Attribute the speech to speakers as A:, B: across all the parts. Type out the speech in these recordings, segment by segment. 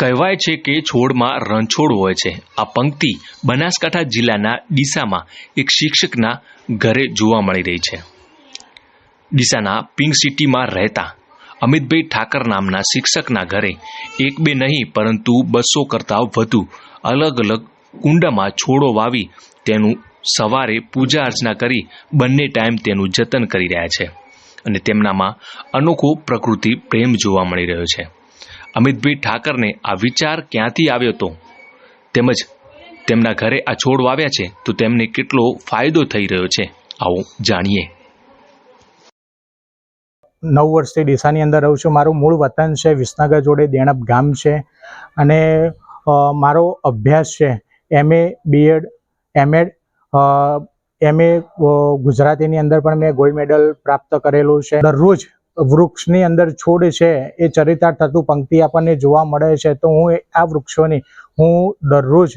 A: કહેવાય છે કે છોડમાં રણછોડ હોય છે. આ પંક્તિ બનાસકાંઠા જિલ્લાના ડીસામાં એક શિક્ષકના ઘરે જોવા મળી રહી છે. ડીસાના પિંક સિટીમાં રહેતા અમિતભાઈ ઠાકર નામના શિક્ષકના ઘરે એક બે નહીં, પરંતુ બસો કરતાં વધુ અલગ અલગ કુંડામાં છોડો વાવી તેનું સવારે પૂજા અર્ચના કરી બંને ટાઈમ તેનું જતન કરી રહ્યા છે. અને તેમનામાં અનોખો પ્રકૃતિ પ્રેમ જોવા મળી રહ્યો છે. અમિતભાઈ ઠાકરને આ વિચાર ક્યાંથી આવ્યો હતો? તેમજ તેમના ઘરે આ છોડ વાવ્યા છે, તો તેમને કેટલો ફાયદો થઈ રહ્યો છે? આવો જાણીએ.
B: નવ વર્ષથી ડીસાની અંદર રહું છું. મારું મૂળ વતન છે વિસનગર જોડે, દેણપ ગામ છે. અને મારો અભ્યાસ છે એમએ બીએડ એમએડ એમએ ગુજરાતીની અંદર પણ મેં ગોલ્ડ મેડલ પ્રાપ્ત કરેલું છે. દરરોજ વૃક્ષની અંદર છોડ છે, એ ચરિતાર્થ થતું પંક્તિ આપણને જોવા મળે છે, તો હું આ વૃક્ષોની હું દરરોજ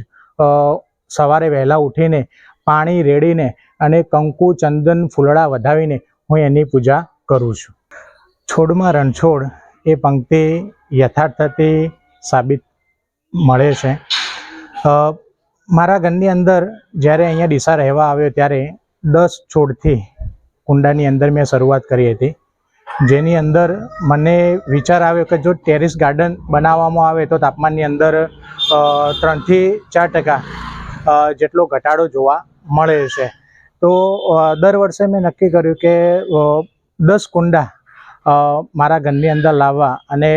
B: સવારે વહેલા ઉઠીને, પાણી રેડીને અને કંકુ, ચંદન, ફૂલડા વધાવીને હું એની પૂજા કરું છું. છોડમાં રણછોડ એ પંક્તિ યથાર્થથી સાબિત મળે છે. મારા ઘરની અંદર જ્યારે અહીંયા ડીસા રહેવા આવ્યો ત્યારે દસ છોડથી કુંડાની અંદર મેં શરૂઆત કરી હતી. જેની અંદર મને વિચાર આવ્યો કે જો ટેરેસ ગાર્ડન બનાવવામાં આવે તો તાપમાનની અંદર ત્રણથી ચાર ટકા જેટલો ઘટાડો જોવા મળે છે. તો દર વર્ષે મેં નક્કી કર્યું કે દસ કુંડા મારા ઘરની અંદર લાવવા અને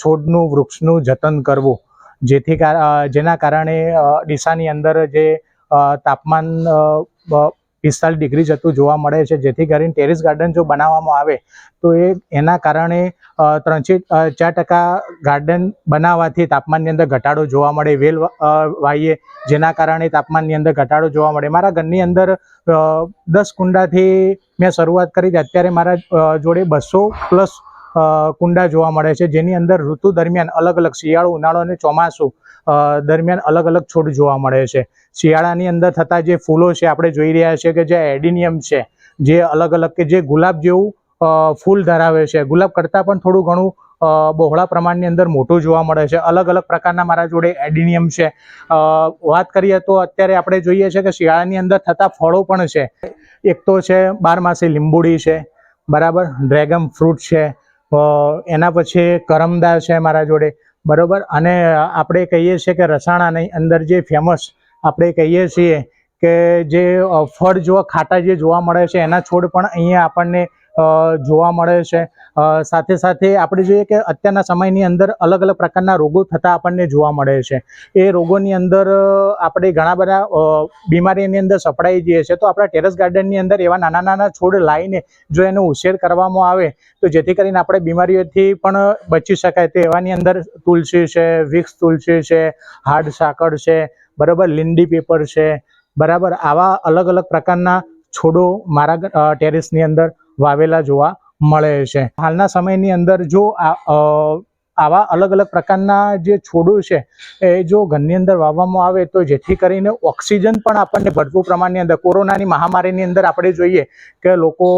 B: છોડનું, વૃક્ષનું જતન કરવું. જેથી જેના કારણે ડીસાની અંદર જે તાપમાન પિસ્તાલીસ ડિગ્રી જતું જોવા મળે છે. જેથી કરીને ટેરેસ ગાર્ડન જો બનાવવામાં આવે, તો એ એના કારણે ત્રણ ત્રણથી ચાર ટકા ગાર્ડન બનાવવાથી તાપમાનની અંદર ઘટાડો જોવા મળે. વેલ વાઈએ, જેના કારણે તાપમાનની અંદર ઘટાડો જોવા મળે. મારા ઘરની અંદર દસ કુંડાથી મેં શરૂઆત કરી. હતી અત્યારે મારા જોડે બસો પ્લસ કુંડા જોવા મળે છે. જેની અંદર ઋતુ દરમિયાન અલગ અલગ શિયાળો ઉનાળો અને ચોમાસું દરમિયાન અલગ અલગ છોડ જોવા મળે છે. શિયાળાની અંદર થતા જે ફૂલો છે, આપણે જોઈ રહ્યા છીએ કે જે એડિનિયમ છે, જે અલગ અલગ કે જે ગુલાબ જેવું ફૂલ ધરાવે છે. ગુલાબ કરતાં પણ થોડું ઘણું બહોળા પ્રમાણની અંદર મોટું જોવા મળે છે. અલગ અલગ પ્રકારના મારા જોડે એડિનિયમ છે. વાત કરીએ તો અત્યારે આપણે જોઈએ છે કે શિયાળાની અંદર થતા ફળો પણ છે. એક તો છે બારમાસી લીંબુડી છે, બરાબર? ડ્રેગન ફ્રૂટ છે એના પછી કરમદા છે મારા જોડે, બરાબર? અને આપણે કહીએ છીએ કે રસાણાની અંદર જે ફેમસ આપણે કહીએ છીએ કે જે ફળ જો ખાટા જે જોવા મળે છે એના છોડ પણ અહીંયા આપણને જોવા મળે છે. સાથે સાથે આપણે જોઈએ કે અત્યારના સમયની અંદર અલગ અલગ પ્રકારના રોગો થતા આપણને જોવા મળે છે. એ રોગોની અંદર આપણે ઘણા બધા બીમારીની અંદર સપડાઈ જઈએ છીએ. તો આપણા ટેરેસ ગાર્ડનની અંદર એવા નાના નાના છોડ લાવીને જો એનો ઉછેર કરવામાં આવે, તો જેથી કરીને આપણે બીમારીઓથી પણ બચી શકાય. તે એવાની અંદર તુલસી છે, વિક્સ તુલસી છે, હાર્ડ સાકર છે, બરાબર લીંડી પેપર છે. બરાબર આવા અલગ અલગ પ્રકારના છોડો મારા ટેરેસની અંદર વાવેલા જોવા મળે છે. હાલના સમયની અંદર જો આવા અલગ અલગ પ્રકારના જે છોડો છે, એ જો ઘરની અંદર વાવવામાં આવે તો જેથી કરીને ઓક્સિજન પણ આપણને ભરપૂર પ્રમાણની અંદર, કોરોનાની મહામારીની અંદર આપણે જોઈએ કે લોકો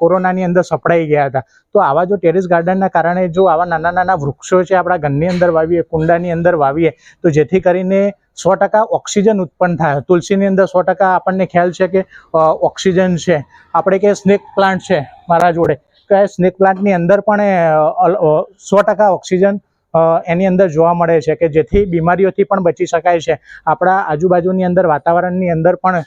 B: કોરોનાની અંદર સપડાઈ ગયા હતા. તો આવા જો ટેરેસ ગાર્ડનના કારણે જો આવા નાના નાના વૃક્ષો છે આપણા ઘરની અંદર વાવીએ, કુંડાની અંદર વાવીએ, તો જેથી કરીને સો ટકા ઓક્સિજન ઉત્પન્ન થાય. તુલસીની અંદર સો ટકા આપણને ખ્યાલ છે કે ઓક્સિજન છે. આપણે કે સ્નેક પ્લાન્ટ છે મારા જોડે. કે સ્નેક પ્લાન્ટની અંદર પણ એ, સો ટકા ઓક્સિજન એની અંદર જોવા મળે છે કે જેથી બીમારીઓથી પણ બચી શકાય છે. આપણા આજુબાજુની અંદર વાતાવરણની અંદર પણ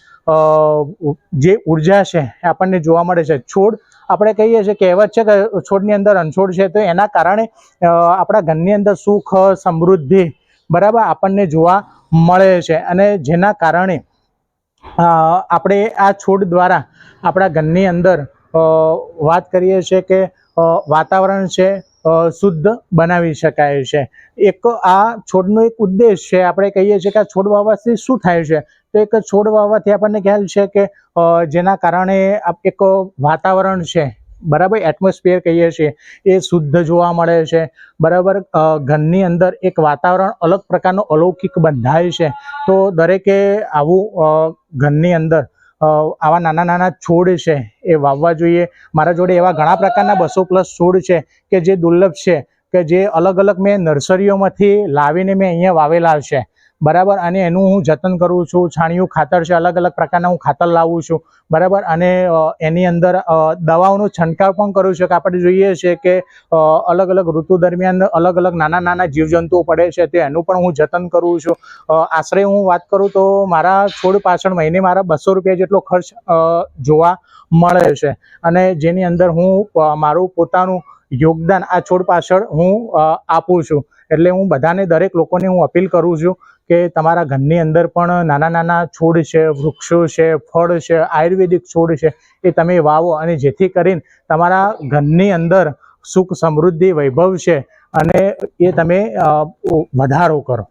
B: જે ઊર્જા છે એ આપણને જોવા મળે છે. છોડ આપણે કહીએ છીએ કહેવત છે કે છોડની અંદર અનછોડ છે તો એના કારણે આપણા ઘરની અંદર સુખ સમૃદ્ધિ બરાબર આપણને જોવા મળે છે અને જેના કારણે આપણે આ છોડ દ્વારા આપણા ઘરની અંદર વાત કરીએ છીએ કે વાતાવરણ છે શુદ્ધ બનાવી શકાય છે. એક આ છોડનો એક ઉદ્દેશ છે, આપણે કહીએ છીએ કે આ છોડ વાવવાથી શું થાય છે? તો એક છોડ વાવવાથી આપણને ખ્યાલ છે કે જેના કારણે એક વાતાવરણ છે બરાબર એટમોસ્ફિયર કહીએ છીએ, એ શુદ્ધ જોવા મળે છે. બરાબર ઘરની અંદર એક વાતાવરણ અલગ પ્રકારનો અલૌકિક બંધાય છે. તો દરેકે આવું ઘરની અંદર આવા નાના નાના છોડ છે એ વાવવા જોઈએ. મારા જોડે એવા ઘણા પ્રકારના બસો પ્લસ છોડ છે કે જે દુર્લભ છે, કે જે અલગ અલગ મેં નર્સરીઓમાંથી લાવીને મેં અહીંયા વાવેલા છે. બરાબર? અને એનું હું જતન કરું છું, છાણિયું ખાતર છે, અલગ અલગ પ્રકારના હું ખાતર લાવું છું. બરાબર? અને એની અંદર દવાઓનો છંટકાવ પણ કરું છું. કે આપણે જોઈએ છે કે અલગ અલગ ઋતુ દરમિયાન અલગ અલગ નાના નાના જીવજંતુઓ પડે છે, તે એનું પણ હું જતન કરું છું. આશરે હું વાત કરું તો મારા છોડ પાછળ મહિને મારા બસો રૂપિયા જેટલો ખર્ચ જોવા મળે છે. અને જેની અંદર હું મારું પોતાનું યોગદાન આ છોડ પાછળ હું આપું છું. એટલે હું બધાને, દરેક લોકોને હું અપીલ કરું છું કે તમારા ઘરની અંદર પણ નાના નાના છોડ છે, વૃક્ષો છે, ફળ છે, આયુર્વેદિક છોડ છે, એ તમે વાવો અને જેથી કરીને તમારા ઘરની અંદર સુખ સમૃદ્ધિ, વૈભવ છે અને એ તમે વધારો કરો.